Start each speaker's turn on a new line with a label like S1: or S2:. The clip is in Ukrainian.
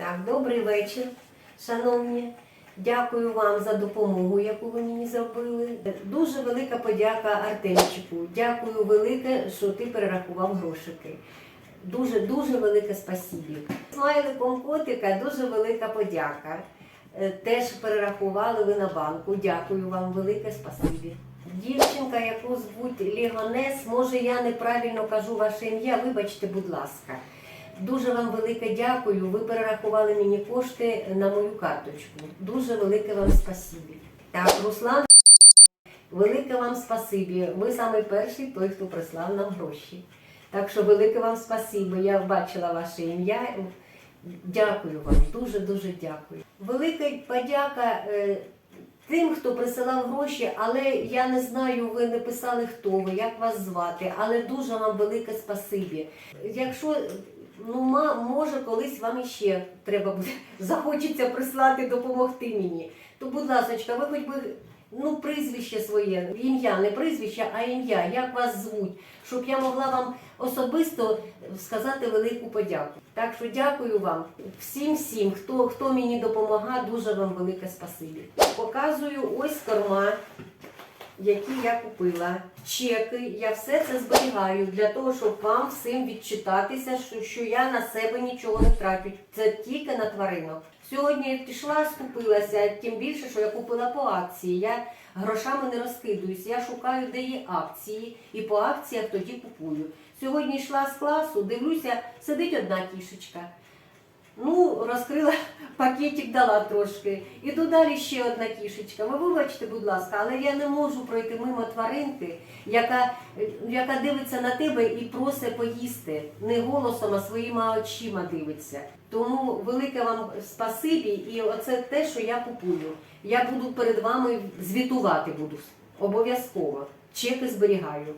S1: Так, добрий вечір, шановні. Дякую вам за допомогу, яку ви мені зробили. Дуже велика подяка Артемчику. Дякую велике, що ти перерахував грошики. Дуже дуже велике спасибі. Смайликом котика дуже велика подяка. Е, Теж перерахували ви на банку. Дякую вам, велике спасибі. Дівчинка, яку звуть Лігонес, може я неправильно кажу ваше ім'я, вибачте, будь ласка. Дуже вам велике дякую. Ви перерахували мені кошти на мою карточку. Дуже велике вам спасибі. Так, Руслан, велике вам спасибі. Ви самий перший той, хто прислав нам гроші. Так що велике вам спасибі. Я бачила ваше ім'я. Дякую вам, дуже дуже дякую. Велика подяка е, тим, хто присилав гроші, але я не знаю, ви не писали, хто ви, як вас звати, але дуже вам велике спасибі. Якщо ну, ма- може, колись вам іще треба буде захочеться прислати, допомогти мені, то, будь ласка, ви хоч би ну, прізвище своє, ім'я, не прізвище, а ім'я, як вас звуть, щоб я могла вам особисто сказати велику подяку. Так що дякую вам. Всім, всім, хто, хто мені допомагає, дуже вам велике спасибі. Показую ось корма, які я купила. Чеки, я все це зберігаю для того, щоб вам всім відчитатися, що, що я на себе нічого не трачу. Це тільки на тваринок. Сьогодні пішла, скупилася, тим більше, що я купила по акції. Я грошами не розкидуюсь. Я шукаю, де є акції, і по акціях тоді купую. Сьогодні йшла з класу, дивлюся, сидить одна кішечка. Ну, розкрила пакетик, дала трошки. Іду далі ще одна кішечка. Ви вибачте, будь ласка, але я не можу пройти мимо тваринки, яка, яка дивиться на тебе і просить поїсти. Не голосом, а своїми очима дивиться. Тому велике вам спасибі, і оце те, що я купую. Я буду перед вами звітувати буду обов'язково. Чеки зберігаю.